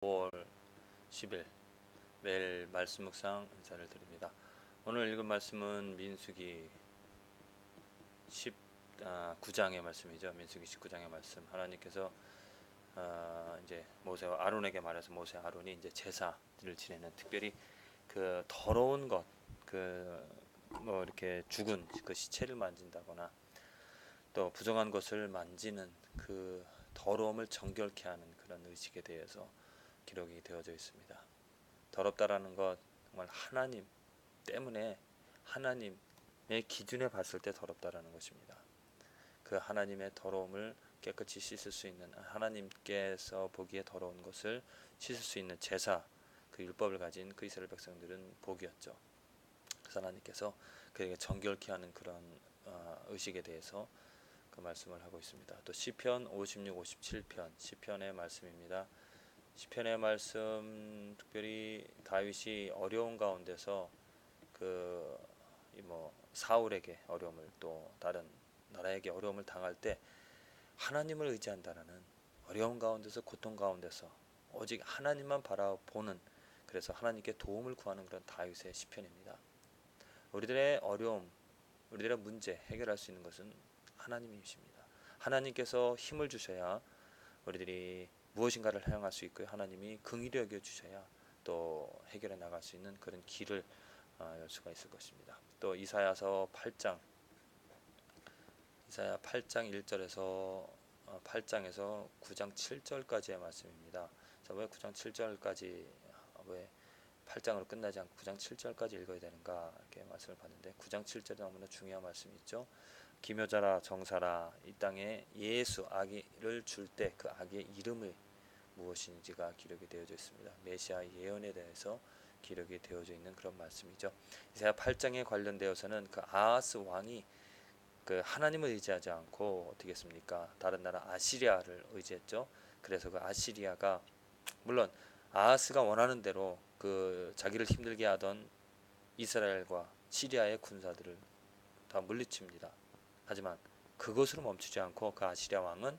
5월 10일 매일 말씀 묵상 인사를 드립니다. 오늘 읽은 말씀은 민수기 19장의 말씀이죠. 민수기 19장의 말씀. 하나님께서 아, 이제 모세와 아론에게 말해서 모세 아론이 이제 제사를 지내는 특별히 그 더러운 것, 그 뭐 이렇게 죽은 그 시체를 만진다거나 또 부정한 것을 만지는 그 더러움을 정결케 하는 그런 의식에 대해서 기록이 되어져 있습니다. 더럽다라는 것 정말 하나님 때문에 하나님의 기준에 봤을 때 더럽다라는 것입니다. 그 하나님의 더러움을 깨끗이 씻을 수 있는 하나님께서 보기에 더러운 것을 씻을 수 있는 제사 그 율법을 가진 그 이스라엘 백성들은 복이었죠. 그래서 하나님께서 그에게 정결케 하는 그런 어, 의식에 대해서 그 말씀을 하고 있습니다. 또 시편 56, 57편 시편의 말씀입니다. 시편의 말씀 특별히 다윗이 어려운 가운데서 그 뭐 사울에게 어려움을 또 다른 나라에게 어려움을 당할 때 하나님을 의지한다라는 어려운 가운데서 고통 가운데서 오직 하나님만 바라보는 그래서 하나님께 도움을 구하는 그런 다윗의 시편입니다. 우리들의 어려움, 우리들의 문제 해결할 수 있는 것은 하나님이십니다. 하나님께서 힘을 주셔야 우리들이 무엇인가를 행할 수 있고요. 하나님이 긍휼히 여겨 주셔야 또 해결해 나갈 수 있는 그런 길을 어, 열 수가 있을 것입니다. 또 이사야서 8장 이사야 8장 1절에서 8장에서 9장 7절까지의 말씀입니다. 자, 왜 9장 7절까지 왜 8장으로 끝나지 않고 9장 7절까지 읽어야 되는가 이렇게 말씀을 봤는데 9장 7절에 너무나 중요한 말씀이 있죠. 기묘자라 정사라 이 땅에 예수 아기를 줄 때 그 아기의 이름이 무엇인지가 기록이 되어져 있습니다. 메시아 예언에 대해서 기록이 되어져 있는 그런 말씀이죠. 이사야 8장에 관련되어서는 그 아하스 왕이 그 하나님을 의지하지 않고 어떻게 했습니까? 다른 나라 아시리아를 의지했죠. 그래서 그 아시리아가 물론 아하스가 원하는 대로 그 자기를 힘들게 하던 이스라엘과 시리아의 군사들을 다 물리칩니다. 하지만 그것으로 멈추지 않고 그 아시리아 왕은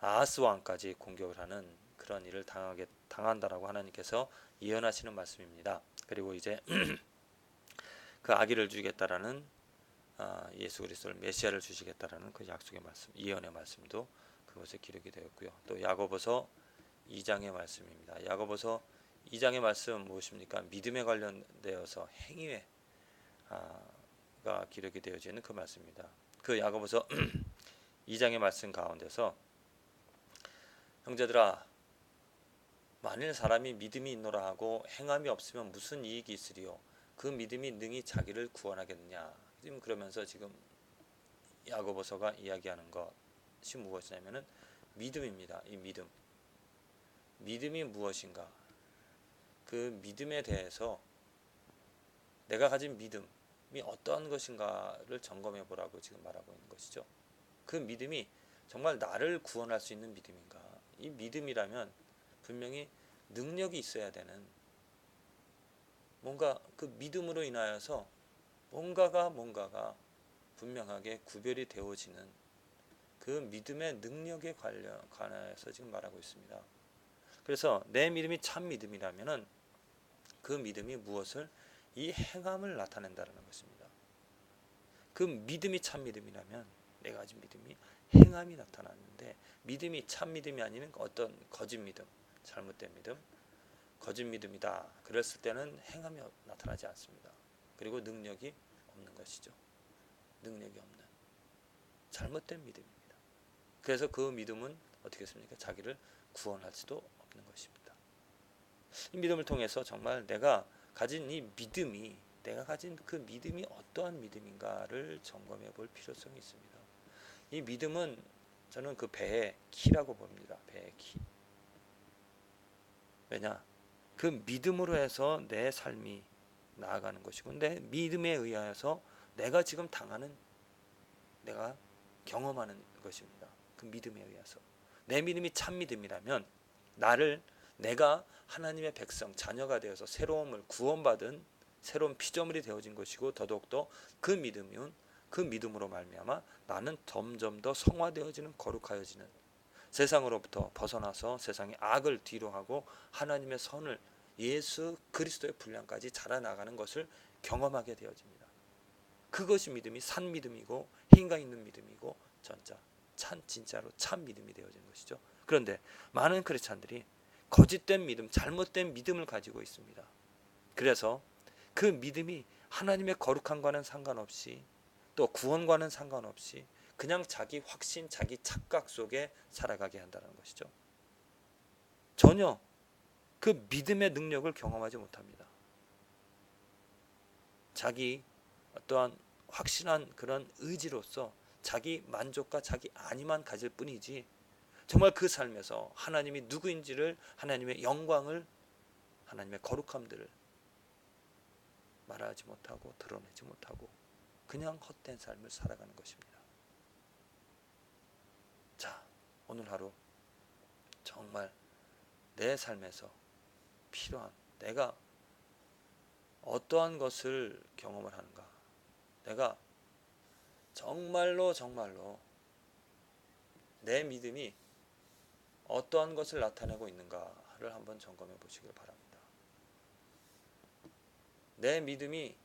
아하스 왕까지 공격을 하는 그런 일을 당하게 당한다라고 하나님께서 예언하시는 말씀입니다. 그리고 이제 그 아기를 주겠다라는 아, 예수 그리스도를 메시아를 주시겠다라는 그 약속의 말씀, 예언의 말씀도 그것에 기록이 되었고요. 또 야고보서 2장의 말씀입니다. 야고보서 2장의 말씀 무엇입니까? 믿음에 관련되어서 행위에 가 기록이 되어져 있는 그 말씀입니다. 그 야고보서 2장의 말씀 가운데서 형제들아 만일 사람이 믿음이 있노라 하고 행함이 없으면 무슨 이익이 있으리요 그 믿음이 능히 자기를 구원하겠느냐 지금 그러면서 지금 야고보서가 이야기하는 것이 무엇이냐면은 믿음입니다 이 믿음 믿음이 무엇인가 그 믿음에 대해서 내가 가진 믿음이 어떠한 것인가를 점검해 보라고 지금 말하고 있는 것이죠. 그 믿음이 정말 나를 구원할 수 있는 믿음인가? 이 믿음이라면 분명히 능력이 있어야 되는 뭔가 그 믿음으로 인하여서 뭔가가 뭔가가 분명하게 구별이 되어지는 그 믿음의 능력에 관련 관해서 지금 말하고 있습니다. 그래서 내 믿음이 참 믿음이라면은 그 믿음이 무엇을 이 행함을 나타낸다는 것입니다. 그 믿음이 참 믿음이라면 내가 가진 믿음이 행함이 나타나는데 믿음이 참 믿음이 아닌 어떤 거짓 믿음, 잘못된 믿음, 거짓 믿음이다. 그랬을 때는 행함이 나타나지 않습니다. 그리고 능력이 없는 것이죠. 능력이 없는 잘못된 믿음입니다. 그래서 그 믿음은 어떻게 했습니까? 자기를 구원할 수도 없는 것입니다. 이 믿음을 통해서 정말 내가 가진 이 믿음이 내가 가진 그 믿음이 어떠한 믿음인가를 점검해 볼 필요성이 있습니다. 이 믿음은 저는 그 배의 키라고 봅니다. 배의 키. 왜냐? 그 믿음으로 해서 내 삶이 나아가는 것이고, 내 믿음에 의하여서 내가 지금 당하는, 내가 경험하는 것입니다. 그 믿음에 의해서. 내 믿음이 참 믿음이라면 나를 내가 하나님의 백성 자녀가 되어서 새로움을 구원받은 새로운 피조물이 되어진 것이고 더더욱더 그 믿음은 그 믿음으로 말미암아 나는 점점 더 성화되어지는 거룩하여지는 세상으로부터 벗어나서 세상의 악을 뒤로 하고 하나님의 선을 예수 그리스도의 분량까지 자라나가는 것을 경험하게 되어집니다. 그것이 믿음이 산 믿음이고 힘과 있는 믿음이고 전자 참 진짜로 참 믿음이 되어진 것이죠. 그런데 많은 크리스찬들이 거짓된 믿음, 잘못된 믿음을 가지고 있습니다. 그래서 그 믿음이 하나님의 거룩함과는 상관없이 또 구원과는 상관없이 그냥 자기 확신, 자기 착각 속에 살아가게 한다는 것이죠. 전혀 그 믿음의 능력을 경험하지 못합니다. 자기 어떠한 확신한 그런 의지로서 자기 만족과 자기 안위만 가질 뿐이지 정말 그 삶에서 하나님이 누구인지를 하나님의 영광을 하나님의 거룩함들을 말하지 못하고 드러내지 못하고 그냥 헛된 삶을 살아가는 것입니다. 자, 오늘 하루 정말 내 삶에서 필요한 내가 어떠한 것을 경험을 하는가? 내가 정말로 정말로 내 믿음이 어떠한 것을 나타내고 있는가를 한번 점검해 보시길 바랍니다. 내 믿음이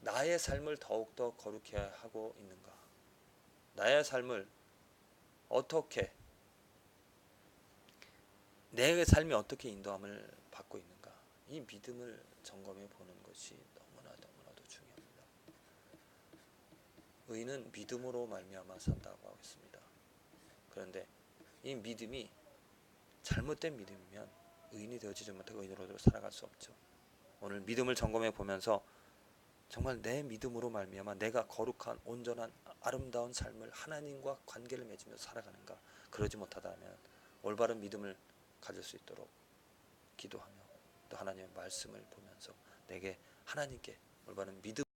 나의 삶을 더욱더 거룩해 하고 있는가? 나의 삶을 어떻게 내 삶이 어떻게 인도함을 받고 있는가? 이 믿음을 점검해 보는 것이 너무나 너무나도 중요합니다. 의인은 믿음으로 말미암아 산다고 하겠습니다. 그런데 이 믿음이 잘못된 믿음이면 의인이 되어지지 못하고 의인으로 살아갈 수 없죠. 오늘 믿음을 점검해 보면서 정말 내 믿음으로 말미암아 내가 거룩한 온전한 아름다운 삶을 하나님과 관계를 맺으며 살아가는가? 그러지 못하다면 올바른 믿음을 가질 수 있도록 기도하며 또 하나님의 말씀을 보면서 내게 하나님께 올바른 믿음